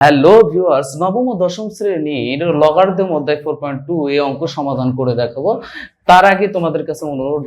Hello viewers নবম ও দশম শ্রেণির লগারিদম মধ্যে ফোর পয়েন্ট টু এই অঙ্ক সমাধান করে দেখাবো। তার আগে তোমাদের কাছে অনুরোধ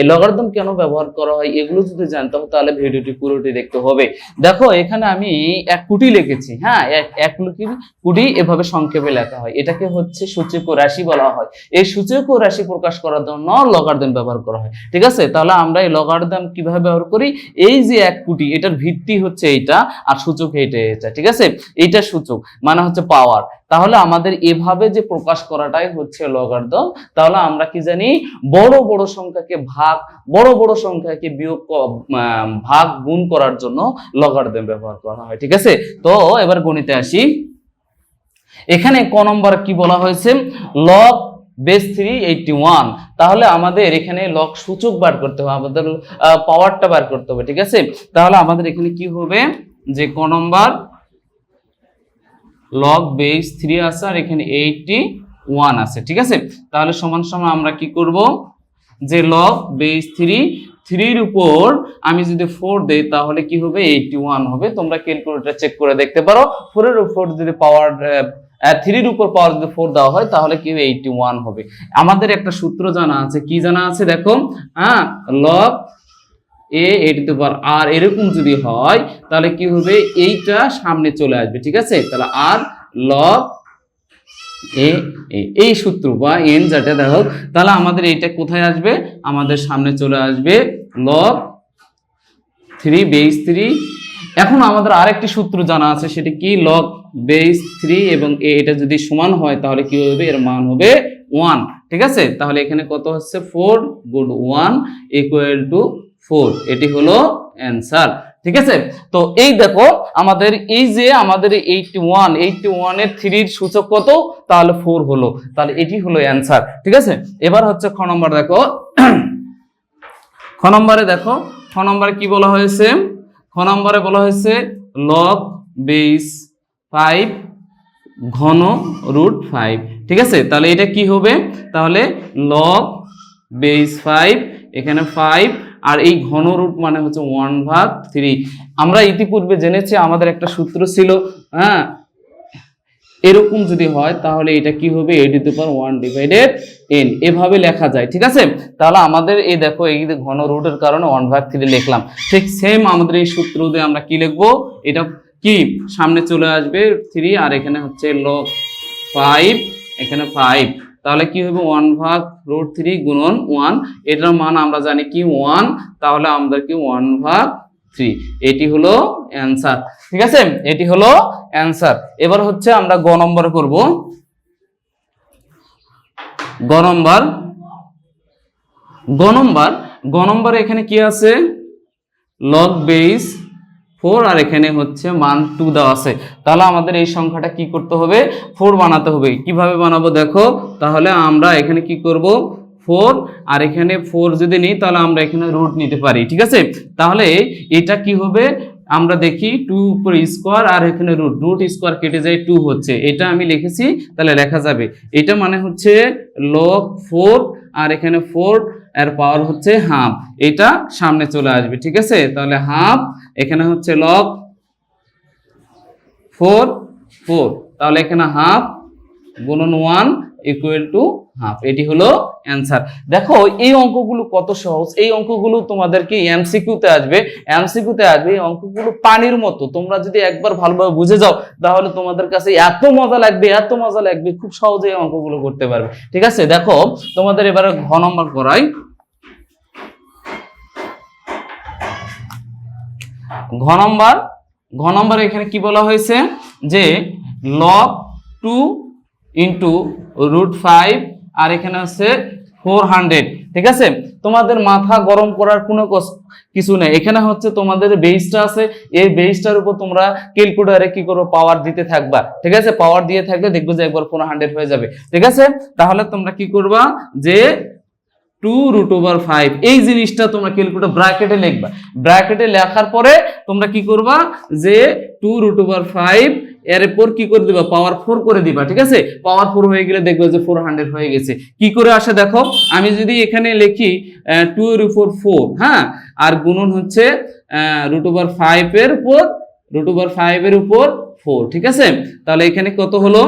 এই লগারিদম কেন ব্যবহার করা হয় এগুলো যদি জানতে হবে তাহলে ভিডিওটি পুরোটি দেখতে হবে। দেখো, এখানে আমি এক কোটি লিখেছি হ্যাঁ? এক কোটি কোটি এভাবে সংক্ষেপে লেখা হয়। এটাকে হচ্ছে সূচক রাশি বলা হয়। এই সূচক রাশি প্রকাশ করার জন্য লগারিদম ব্যবহার করা হয়। ঠিক আছে? তাহলে আমরা এই লগারিদম কীভাবে ব্যবহার করি? এই যে এক কোটি, এটার ভিত্তি হচ্ছে এইটা আর সূচক এইটা এটা, ঠিক আছে? এইটা সূচক মানে হচ্ছে পাওয়ার তাহলে আমাদের এভাবে যে প্রকাশ করাটাই হচ্ছে লগারিদম তাহলে আমরা কি জানি, বড় বড় সংখ্যাকে ভাগ, বড় বড় সংখ্যাকে বিয়োগ ভাগ গুণ করার জন্য লগারিদম ব্যবহার করা হয়, ঠিক আছে? তো এবার গণিতে আসি। এখানে ক নম্বর কি বলা হয়েছে? Log base three eighty one তাহলে আমাদের এখানে লগ সূচক বার করতে হবে, আমাদের পাওয়ারটা বার করতে হবে, ঠিক আছে? তাহলে আমাদের এখানে কি হবে? যে ক নম্বর লগ বেস থ্রি আছে আর এখানে এইটটি ওয়ান আছে, ঠিক আছে? তাহলে সমান সমান আমরা কি করব? যে লগ বেস থ্রি থ্রির উপর আমি যদি ফোর দেই, তাহলে কি হবে? এইটটি ওয়ান হবে। তোমরা ক্যালকুলেটর চেক করে দেখতে পারো। ফোরের উপর যদি পাওয়ার থ্রির উপর পাওয়ার যদি ফোর দেওয়া হয়, তাহলে কি হবে? এইটটি ওয়ান হবে। আমাদের একটা সূত্র জানা আছে। কি জানা আছে? দেখো হ্যাঁ লগ এ এটি টু পাওয়ার আর এরকম যদি হয় তাহলে কি হবে? এইটা সামনে চলে আসবে ঠিক আছে? তাহলে আর লগ এ এ, এই সূত্র বা এন যেটা দেখো তাহলে আমাদের এইটা কোথায় আসবে? আমাদের সামনে চলে আসবে লগ থ্রি বেস থ্রি এখন আমাদের আরেকটি সূত্র জানা আছে সেটা কি? লগ বেস থ্রি এবং এ এটা যদি সমান হয় তাহলে কি হবে? এর মান হবে ওয়ান ঠিক আছে? তাহলে এখানে কত হচ্ছে? Four good one equal to four এটি হলো অ্যান্সার ঠিক আছে? তো এই দেখো, আমাদের এই যে আমাদের এইটটি ওয়ান এইটটি ওয়ানের থ্রির সূচক কত? তাহলে ফোর হলো। তাহলে এটি হলো অ্যান্সার ঠিক আছে? এবার হচ্ছে খ নম্বর দেখো। খ নম্বরে দেখো, খ নম্বরে কি বলা হয়েছে? খ নম্বরে বলা হয়েছে লগ বেস ফাইভ ঘন রুট ফাইভ ঠিক আছে? তাহলে এটা কি হবে? তাহলে লগ বেস ফাইভ এখানে ফাইভ আর এই ঘন রুট মানে হচ্ছে ওয়ান ভাগ থ্রি আমরা ইতিপূর্বে জেনেছি, আমাদের একটা সূত্র ছিল হ্যাঁ? এরকম যদি হয়, তাহলে এটা কি হবে? A to power one divided n এভাবে লেখা যায়, ঠিক আছে? তাহলে আমাদের এই দেখো, এই ঘন রুটের কারণে ওয়ান ভাগ থ্রি লিখলাম। ঠিক সেম আমাদের এই সূত্র দিয়ে আমরা কি লিখব? এটা কি? সামনে চলে আসবে থ্রি আর এখানে হচ্ছে লগ ফাইভ এখানে ফাইভ তাহলে কি হবে ওয়ান ভাগ রুট থ্রি গুণন ওয়ান এটার মান আমরা জানি কি? ওয়ান তাহলে আমাদের কি? ওয়ান ভাগ থ্রি এটি হলো অ্যান্সার ঠিক আছে? এটি হলো অ্যান্সার এবার হচ্ছে আমরা গ নম্বর করব। গ নম্বর। গ নম্বর। গ নম্বর এখানে কি আছে? লগ বেস ফোর আর এখানে হচ্ছে মান টু দেওয়া আছে। তাহলে আমাদের এই সংখ্যাটা কি করতে হবে? ফোর বানাতে হবে। কীভাবে বানাবো দেখো? তাহলে আমরা এখানে কি করব? ফোর। আর এখানে ফোর যদি নিই, তাহলে আমরা এখানে রুট নিতে পারি, ঠিক আছে? তাহলে এটা কি হবে? আমরা দেখি টু উপর স্কোয়ার আর এখানে রুট। রুট স্কোয়ার কেটে যায় টু হচ্ছে। এটা আমি লিখেছি, তাহলে লেখা যাবে। এটা মানে হচ্ছে লগ ফোর আর এখানে ফোর এর পাওয়ার হচ্ছে হাফ এটা সামনে চলে আসবে, ঠিক আছে? তাহলে হাফ এখানে হচ্ছে লক ফোর ফোর তাহলে এখানে হাফ গুণন ওয়ান ইকুয়াল টু হাফ এটি হলো অ্যান্সার দেখো, এই অঙ্কগুলো কত সহজ। এই অঙ্কগুলো তোমাদেরকে এমসিকিউতে আসবে। এমসিকিউতে আসবে, এই অঙ্কগুলো পানির মতো। তোমরা যদি একবার ভালোভাবে বুঝে যাও, তাহলে তোমাদের কাছে এত মজা লাগবে, এত মজা লাগবে, খুব সহজে এই অঙ্কগুলো করতে পারবে। ঠিক আছে? দেখো, তোমাদের এবারে ঘ নম্বর করাই। ঘ নম্বর ঘ নম্বর এখানে কি বলা হয়েছে? যে log two into root five আর এখানে হচ্ছে ফোর হান্ড্রেড ঠিক আছে? তোমাদের মাথা গরম করার কোনো কিছু নেই। এখানে হচ্ছে তোমাদের বেসটা আছে। এই বেসটার উপর তোমরা ক্যালকুলেটারে কি করব পাওয়ার দিতে থাকবা। ঠিক আছে? পাওয়ার দিয়ে থাকলে দেখবে যে একবার ফোর হান্ড্রেড হয়ে যাবে। ঠিক আছে? তাহলে তোমরা কি করবা? যে টু রুট ওভার ফাইভ এই জিনিসটা তোমরা ক্যালকুলেটর ব্র্যাকেটে লিখবা। ব্র্যাকেটে লেখার পরে তোমরা কি করবা? যে টু রুট ওভার ফাইভ এর পর কি করে দিবা? পাওয়ার ফোর করে দিবা, ঠিক আছে? পাওয়ার ফোর হয়ে গেলে দেখবে যে ফোর হান্ড্রেড হয়ে গেছে। কি করে আসে দেখো? আমি যদি এখানে লিখি টু এর উপর ফোর হ্যাঁ? আর গুণন হচ্ছে রুট ওভার এর উপর রুট ওভার এর উপর ফোর ঠিক আছে? তাহলে এখানে কত হলো?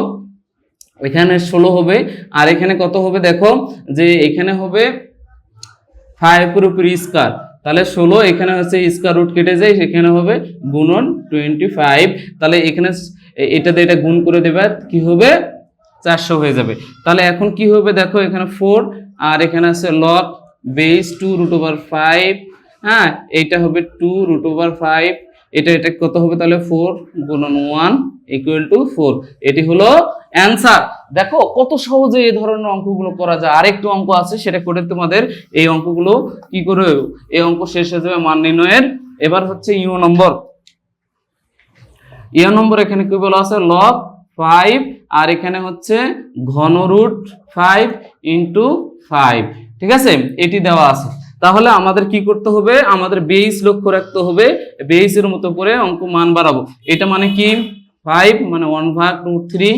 এখানে ষোলো হবে। আর এখানে কত হবে দেখো? যে এখানে হবে ফাইভের উপর স্কোয়ার তাহলে ষোলো এখানে হচ্ছে স্কোয়ার রুট কেটে যায়, সেখানে হবে গুণন টোয়েন্টি ফাইভ তাহলে এখানে এটাতে এটা গুণ করে দেবে, কি হবে? চারশো হয়ে যাবে। তাহলে এখন কি হবে দেখো, এখানে ফোর আর এখানে আছে log base two root over five হ্যাঁ? এইটা হবে টু রুট ওভার ফাইভ এটা এটা কত হবে তাহলে? ফোর গুণন ওয়ান ইকুয়াল টু ফোর এটি হলো অ্যান্সার দেখো, কত সহজে এই ধরনের অঙ্কগুলো করা যায়। আরেকটু অঙ্ক আছে, সেটা করে তোমাদের এই অঙ্কগুলো কি করে? এই অঙ্ক শেষ হয়ে যাবে মান নির্ণয়ের। এবার হচ্ছে ইউ নম্বর ইউ নম্বর এখানে কি বলা আছে? লগ ফাইভ আর এখানে হচ্ছে ঘন রুট ফাইভ ইন্টু ফাইভ ঠিক আছে? এটি দেওয়া আছে। তাহলে আমাদের কি করতে হবে? আমাদের বেস লক্ষ্য রাখতে হবে। বেসের মতো করে অঙ্ক মান বাড়াবো। এটা মানে কি? ফাইভ মানে ওয়ান ভাগ রুট থ্রি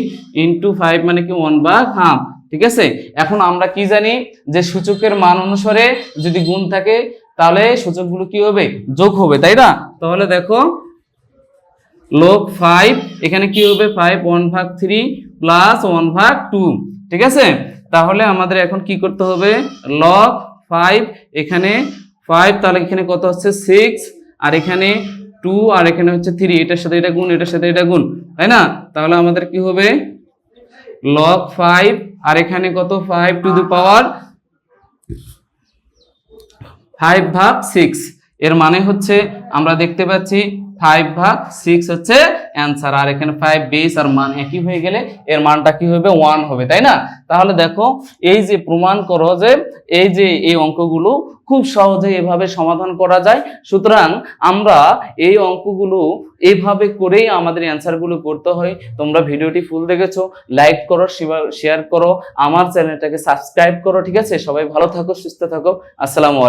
ইন্টু ফাইভ মানে কি ওয়ান ভাগ হাফ ঠিক আছে? এখন আমরা কি জানি যে সূচকের মান অনুসারে যদি গুণ থাকে, তাহলে সূচকগুলো কি হবে? যোগ হবে, তাই না? তাহলে দেখো লোক ফাইভ এখানে কি হবে? ফাইভ ওয়ান ভাগ থ্রি প্লাস ওয়ান ভাগ টু ঠিক আছে? তাহলে আমাদের এখন কি করতে হবে? লগ ফাইভ এখানে ফাইভ তাহলে এখানে কত হচ্ছে? সিক্স আর এখানে টু আর এখানে হচ্ছে থ্রি এটার সাথে এটা গুণ, এটার সাথে এটা গুণ, তাই না? তাহলে আমাদের কি হবে? লগ ফাইভ আর এখানে কত? Five to the power five ভাগ সিক্স এর মানে হচ্ছে আমরা দেখতে পাচ্ছি ফাইভ ভাগ সিক্স হচ্ছে অ্যান্সার আর এখানে ফাইভ বেস আর মান একই হয়ে গেলে এর মানটা কি হবে? ওয়ান হবে, তাই না? তাহলে দেখো, এই যে প্রমাণ করো যে এই যে এই অঙ্কগুলো খুব সহজে এভাবে সমাধান করা যায়। সুতরাং আমরা এই অঙ্কগুলো এইভাবে করেই আমাদের অ্যান্সারগুলো করতে হয়। তোমরা ভিডিওটি ফুল দেখেছ লাইক করো শেয়ার করো, আমার চ্যানেলটাকে সাবস্ক্রাইব করো, ঠিক আছে? সবাই ভালো থাকো, সুস্থ থাকো। আসসালামু আলাইকুম।